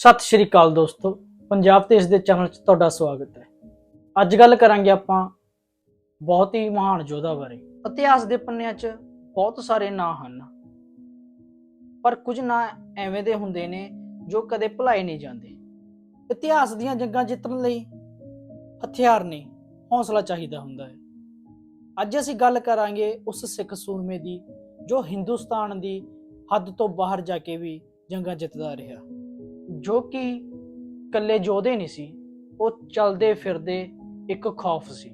ਸਤਿ ਸ਼੍ਰੀ ਅਕਾਲ ਦੋਸਤੋ, ਪੰਜਾਬ ਤੇ ਇਸ ਦੇ ਚੈਨਲ 'ਚ ਤੁਹਾਡਾ ਸਵਾਗਤ ਹੈ। ਅੱਜ ਗੱਲ ਕਰਾਂਗੇ ਆਪਾਂ ਬਹੁਤ ਹੀ ਮਹਾਨ ਯੋਧਾ ਬਾਰੇ। ਇਤਿਹਾਸ ਦੇ ਪੰਨਿਆਂ 'ਚ ਬਹੁਤ ਸਾਰੇ ਨਾਂ ਹਨ, ਪਰ ਕੁਝ ਨਾਂ ਐਵੇਂ ਦੇ ਹੁੰਦੇ ਨੇ ਜੋ ਕਦੇ ਭੁਲਾਏ ਨਹੀਂ ਜਾਂਦੇ। ਇਤਿਹਾਸ ਦੀਆਂ ਜੰਗਾਂ ਜਿੱਤਣ ਲਈ ਹਥਿਆਰ ਨਹੀਂ, ਹੌਸਲਾ ਚਾਹੀਦਾ ਹੁੰਦਾ ਹੈ। ਅੱਜ ਅਸੀਂ ਗੱਲ ਕਰਾਂਗੇ ਉਸ ਸਿੱਖ ਸੂਰਮੇ ਦੀ ਜੋ ਹਿੰਦੁਸਤਾਨ ਦੀ ਹੱਦ ਤੋਂ ਬਾਹਰ ਜਾ ਕੇ ਵੀ ਜੰਗਾਂ ਜਿੱਤਦਾ ਰਿਹਾ। ਜੋ ਕਿ ਇਕੱਲੇ ਯੋਧੇ ਨਹੀਂ ਸੀ, ਉਹ ਚਲਦੇ ਫਿਰਦੇ ਇੱਕ ਖੌਫ ਸੀ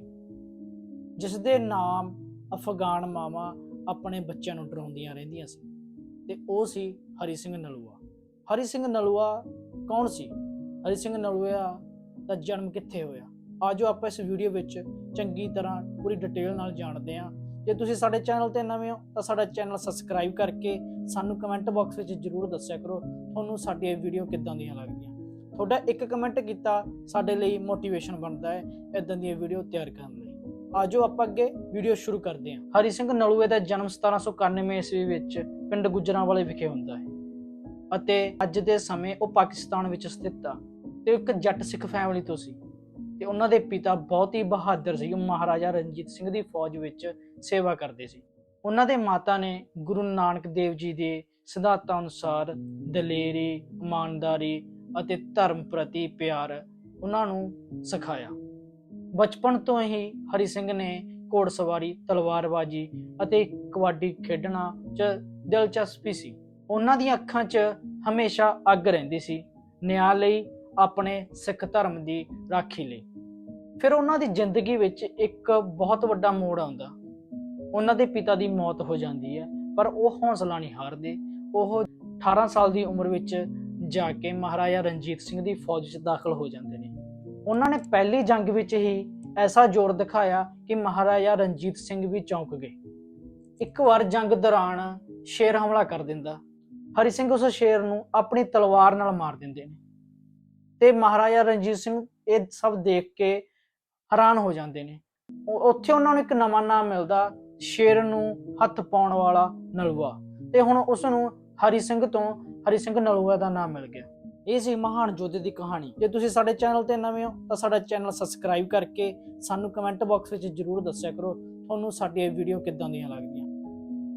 ਜਿਸ ਦੇ ਨਾਮ ਅਫਗਾਨ ਮਾਵਾਂ ਆਪਣੇ ਬੱਚਿਆਂ ਨੂੰ ਡਰਾਉਂਦੀਆਂ ਰਹਿੰਦੀਆਂ ਸੀ। ਤੇ ਉਹ ਸੀ ਹਰੀ ਸਿੰਘ ਨਲੂਆ। ਹਰੀ ਸਿੰਘ ਨਲੂਆ ਕੌਣ ਸੀ? ਹਰੀ ਸਿੰਘ ਨਲੂਆ ਦਾ ਜਨਮ ਕਿੱਥੇ ਹੋਇਆ? ਆਜੋ ਆਪਾਂ ਇਸ ਵੀਡੀਓ ਵਿੱਚ ਚੰਗੀ ਤਰ੍ਹਾਂ ਪੂਰੀ ਡਿਟੇਲ ਨਾਲ ਜਾਣਦੇ ਹਾਂ ਜੇ ਤੁਸੀਂ ਸਾਡੇ ਚੈਨਲ ਤੇ ਨਵੇਂ ਹੋ, ਤਾਂ ਸਾਡਾ ਚੈਨਲ ਸਬਸਕ੍ਰਾਈਬ ਕਰਕੇ ਸਾਨੂੰ ਕਮੈਂਟ ਬਾਕਸ ਵਿੱਚ ਜਰੂਰ ਦੱਸਿਆ ਕਰੋ, ਤੁਹਾਨੂੰ ਸਾਡੀਆਂ ਵੀਡੀਓ ਕਿੱਦਾਂ ਦੀਆਂ ਲੱਗਦੀਆਂ। ਤੁਹਾਡਾ ਇੱਕ ਕਮੈਂਟ ਕੀਤਾ ਸਾਡੇ ਲਈ ਮੋਟੀਵੇਸ਼ਨ ਬਣਦਾ ਹੈ ਇਦਾਂ ਦੀਆਂ ਵੀਡੀਓ ਤਿਆਰ ਕਰਨ ਲਈ। ਆਜੋ ਆਪਾਂ ਅੱਗੇ ਵੀਡੀਓ ਸ਼ੁਰੂ ਕਰਦੇ ਹਾਂ। ਹਰੀ ਸਿੰਘ ਨਲੂਏ ਦਾ ਜਨਮ 1791 ਈਸਵੀ ਵਿੱਚ ਪਿੰਡ ਗੁਜਰਾਂਵਾਲੇ ਵਿਖੇ ਹੁੰਦਾ ਹੈ ਅਤੇ ਅੱਜ ਦੇ ਸਮੇਂ ਉਹ ਪਾਕਿਸਤਾਨ ਵਿੱਚ ਸਥਿਤ ਆ ਤੇ ਉਹ ਇੱਕ ਜੱਟ ਸਿੱਖ ਫੈਮਿਲੀ ਤੋਂ ਸੀ। ਤੇ ਉਹਨਾਂ ਦੇ ਪਿਤਾ ਬਹੁਤ ਹੀ ਬਹਾਦਰ ਸੀ ਮਹਾਰਾਜਾ ਰਣਜੀਤ ਸਿੰਘ ਦੀ ਫੌਜ ਵਿੱਚ ਸੇਵਾ ਕਰਦੇ ਸੀ। ਉਹਨਾਂ ਦੇ ਮਾਤਾ ਨੇ ਗੁਰੂ ਨਾਨਕ ਦੇਵ ਜੀ ਦੇ ਸਿਧਾਂਤਾਂ ਅਨੁਸਾਰ ਦਲੇਰੀ, ਇਮਾਨਦਾਰੀ ਅਤੇ ਧਰਮ ਪ੍ਰਤੀ ਪਿਆਰ ਉਹਨਾਂ ਨੂੰ ਸਿਖਾਇਆ। ਬਚਪਨ ਤੋਂ ਹੀ ਹਰੀ ਸਿੰਘ ਨੇ ਘੋੜਸਵਾਰੀ, ਤਲਵਾਰਬਾਜ਼ੀ ਅਤੇ ਕਬੱਡੀ ਖੇਡਣਾ 'ਚ ਦਿਲਚਸਪੀ ਸੀ। ਉਹਨਾਂ ਦੀਆਂ ਅੱਖਾਂ 'ਚ ਹਮੇਸ਼ਾ ਅੱਗ ਰਹਿੰਦੀ ਸੀ। ਨਿਆਂ ਲਈ ਆਪਣੇ ਸਿੱਖ ਧਰਮ ਦੀ ਰਾਖੀ ਲਈ। ਫਿਰ ਉਹਨਾਂ ਦੀ ਜ਼ਿੰਦਗੀ ਵਿੱਚ ਇੱਕ ਬਹੁਤ ਵੱਡਾ ਮੋੜ ਆਉਂਦਾ। ਉਹਨਾਂ ਦੇ ਪਿਤਾ ਦੀ ਮੌਤ ਹੋ ਜਾਂਦੀ ਹੈ, ਪਰ ਉਹ ਹੌਸਲਾ ਨਹੀਂ ਹਾਰਦੇ। ਉਹ 18 ਸਾਲ ਦੀ ਉਮਰ ਵਿੱਚ ਜਾ ਕੇ ਮਹਾਰਾਜਾ ਰਣਜੀਤ ਸਿੰਘ ਦੀ ਫੌਜ 'ਚ ਦਾਖਲ ਹੋ ਜਾਂਦੇ ਨੇ। ਉਹਨਾਂ ਨੇ ਪਹਿਲੀ ਜੰਗ ਵਿੱਚ ਹੀ ਐਸਾ ਜ਼ੋਰ ਦਿਖਾਇਆ ਕਿ ਮਹਾਰਾਜਾ ਰਣਜੀਤ ਸਿੰਘ ਵੀ ਚੌਂਕ ਗਏ। ਇੱਕ ਵਾਰ ਜੰਗ ਦੌਰਾਨ ਸ਼ੇਰ ਹਮਲਾ ਕਰ ਦਿੰਦਾ। ਹਰੀ ਸਿੰਘ ਉਸ ਸ਼ੇਰ ਨੂੰ ਆਪਣੀ ਤਲਵਾਰ ਨਾਲ ਮਾਰ ਦਿੰਦੇ ਨੇ। ਤੇ ਮਹਾਰਾਜਾ ਰਣਜੀਤ ਸਿੰਘ ਇਹ ਸਭ ਦੇਖ ਕੇ ਹੈਰਾਨ ਹੋ ਜਾਂਦੇ ਨੇ। ਉੱਥੇ ਉਹਨਾਂ ਨੂੰ ਇੱਕ ਨਵਾਂ ਨਾਮ ਮਿਲਦਾ, ਸ਼ੇਰ ਨੂੰ ਹੱਥ ਪਾਉਣ ਵਾਲਾ ਨਲੂਆ। ਤੇ ਹੁਣ ਉਸ ਨੂੰ ਹਰੀ ਸਿੰਘ ਤੋਂ ਹਰੀ ਸਿੰਘ ਨਲੂਆ ਦਾ ਨਾਮ ਮਿਲ ਗਿਆ। ਇਹ ਸੀ ਮਹਾਨ ਯੋਧੇ ਦੀ ਕਹਾਣੀ। ਜੇ ਤੁਸੀਂ ਸਾਡੇ ਚੈਨਲ ਤੇ ਨਵੇਂ ਹੋ, ਤਾਂ ਸਾਡਾ ਚੈਨਲ ਸਬਸਕ੍ਰਾਈਬ ਕਰਕੇ ਸਾਨੂੰ ਕਮੈਂਟ ਬਾਕਸ ਵਿੱਚ ਜਰੂਰ ਦੱਸਿਆ ਕਰੋ, ਤੁਹਾਨੂੰ ਸਾਡੀ ਇਹ ਵੀਡੀਓ ਕਿੱਦਾਂ ਦੀਆਂ ਲੱਗਦੀਆਂ।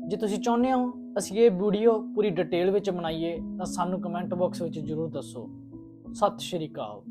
ਜੇ ਤੁਸੀਂ ਚਾਹੁੰਦੇ ਹੋ ਅਸੀਂ ਇਹ ਵੀਡੀਓ ਪੂਰੀ ਡਿਟੇਲ ਵਿੱਚ ਬਣਾਈਏ, ਤਾਂ ਸਾਨੂੰ ਕਮੈਂਟ ਬਾਕਸ ਵਿੱਚ ਜਰੂਰ ਦੱਸੋ। ਸਤਿ ਸ਼੍ਰੀ ਅਕਾਲ।